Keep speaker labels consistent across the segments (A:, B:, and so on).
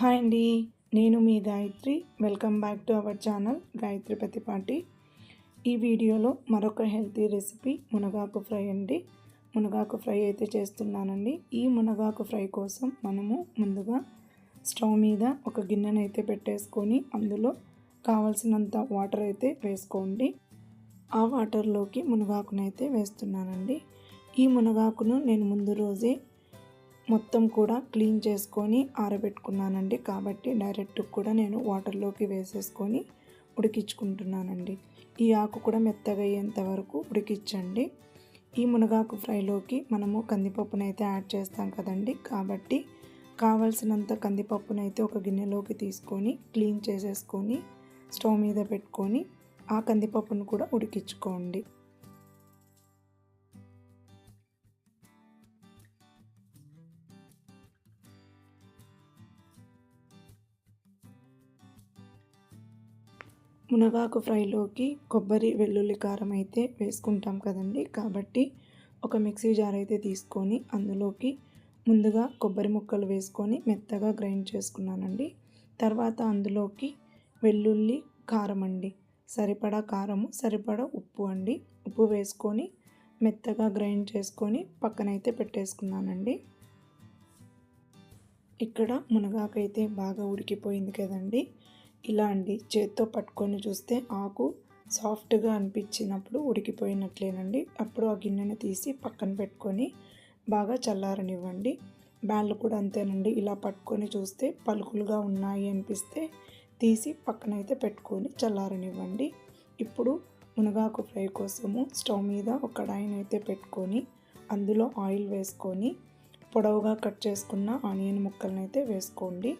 A: Hi అండి నేను మీ Gayatri. Welcome back to our channel Gayatri Prathipati. ఈ వీడియోలో మరొక హెల్తీ రెసిపీ మునగాకు ఫ్రై అండి. మునగాకు ఫ్రై అయితే చేస్తున్నానండి. ఈ మునగాకు ఫ్రై కోసం మనము ముందుగా స్టవ్ మీద ఒక గిన్నెను అయితే పెట్టేసుకొని అందులో కావలసినంత వాటర్ అయితే వేసుకోండి. ఆ వాటర్లోకి మునగాకునైతే వేస్తున్నానండి. ఈ మునగాకును నేను ముందు రోజే మొత్తం కూడా క్లీన్ చేసుకొని ఆరబెట్టుకున్నానండి. కాబట్టి డైరెక్ట్ కూడా నేను వాటర్లోకి వేసేసుకొని ఉడికించుకుంటున్నానండి. ఈ ఆకు కూడా మెత్తగా అయ్యేంత వరకు ఉడికించండి. ఈ మునగాకు ఫ్రైలోకి మనము కందిపప్పునైతే యాడ్ చేస్తాం కదండి. కాబట్టి కావలసినంత కందిపప్పునైతే ఒక గిన్నెలోకి తీసుకొని క్లీన్ చేసేసుకొని స్టవ్ మీద పెట్టుకొని ఆ కందిపప్పును కూడా ఉడికించుకోండి. మునగాకు ఫ్రైలోకి కొబ్బరి వెల్లుల్లి కారం అయితే వేసుకుంటాం కదండి. కాబట్టి ఒక మిక్సీ జార్ అయితే తీసుకొని అందులోకి ముందుగా కొబ్బరి ముక్కలు వేసుకొని మెత్తగా గ్రైండ్ చేసుకున్నానండి. తర్వాత అందులోకి వెల్లుల్లి కారం అండి. సరిపడా కారము సరిపడా ఉప్పు అండి. ఉప్పు వేసుకొని మెత్తగా గ్రైండ్ చేసుకొని పక్కనైతే పెట్టేసుకున్నానండి. ఇక్కడ మునగాకైతే బాగా ఉడికిపోయింది కదండి. ఇలా అండి. చేత్తో పట్టుకొని చూస్తే ఆకు సాఫ్ట్గా అనిపించినప్పుడు ఉడికిపోయినట్లేనండి. అప్పుడు ఆ గిన్నెను తీసి పక్కన పెట్టుకొని బాగా చల్లారనివ్వండి. బ్యాళ్ళు కూడా అంతేనండి. ఇలా పట్టుకొని చూస్తే పలుకులుగా ఉన్నాయి అనిపిస్తే తీసి పక్కనైతే పెట్టుకొని చల్లారనివ్వండి. ఇప్పుడు మునగాకు ఫ్రై కోసము స్టవ్ మీద ఒక కడాయిని అయితే పెట్టుకొని అందులో ఆయిల్ వేసుకొని పొడవుగా కట్ చేసుకున్న ఆనియన్ ముక్కలను అయితే వేసుకోండి.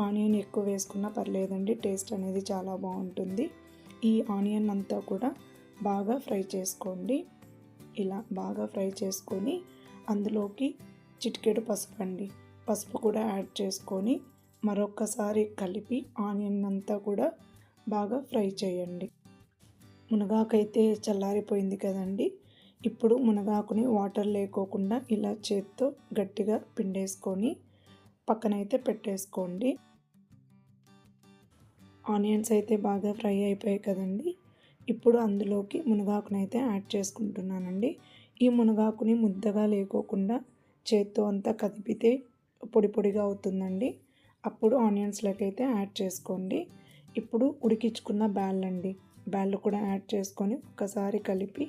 A: ఆనియన్ ఎక్కువ వేసుకున్నా పర్లేదండి టేస్ట్ అనేది చాలా బాగుంటుంది. ఈ ఆనియన్ అంతా కూడా బాగా ఫ్రై చేసుకోండి. ఇలా బాగా ఫ్రై చేసుకొని అందులోకి చిటికెడు పసుపు అండి. పసుపు కూడా యాడ్ చేసుకొని మరొక్కసారి కలిపి ఆనియన్ అంతా కూడా బాగా ఫ్రై చేయండి. మునగాకైతే చల్లారిపోయింది కదండి. ఇప్పుడు మునగాకుని వాటర్ లేకోకుండా ఇలా చేత్తో గట్టిగా పిండేసుకొని పక్కనైతే పెట్టేసుకోండి. ఆనియన్స్ అయితే బాగా ఫ్రై అయిపోయాయి కదండి. ఇప్పుడు అందులోకి మునగాకునైతే యాడ్ చేసుకుంటున్నానండి. ఈ మునగాకుని ముద్దగా లేకోకుండా చేత్తో అంతా కదిపితే పొడి పొడిగా అవుతుందండి. అప్పుడు ఆనియన్స్లోకి అయితే యాడ్ చేసుకోండి. ఇప్పుడు ఉడికించుకున్న బ్యాల్ అండి బ్యాళ్ళు కూడా యాడ్ చేసుకొని ఒక్కసారి కలిపి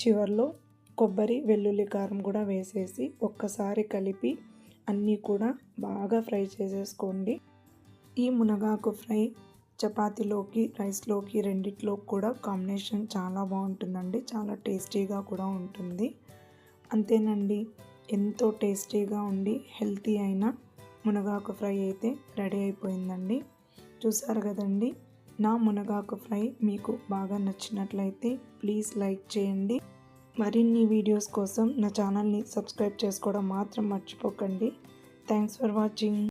A: చివరిలో కొబ్బరి వెల్లుల్లి కారం కూడా వేసేసి ఒక్కసారి కలిపి అన్నీ కూడా బాగా ఫ్రై చేసేసుకోండి. ఈ మునగాకు ఫ్రై చపాతీలోకి రైస్లోకి రెండిట్లో కూడా కాంబినేషన్ చాలా బాగుంటుందండి. చాలా టేస్టీగా కూడా ఉంటుంది. అంతేనండి ఎంతో టేస్టీగా ఉండి హెల్తీ అయిన మునగాకు ఫ్రై అయితే రెడీ అయిపోయిందండి. చూసారు కదండి నా మునగాకు ఫ్రై మీకు బాగా నచ్చినట్లయితే ప్లీజ్ లైక్ చేయండి. మరిన్ని వీడియోస్ కోసం నా ఛానల్ని సబ్స్క్రైబ్ చేసుకోవడం మాత్రం మర్చిపోకండి. Thanks for watching.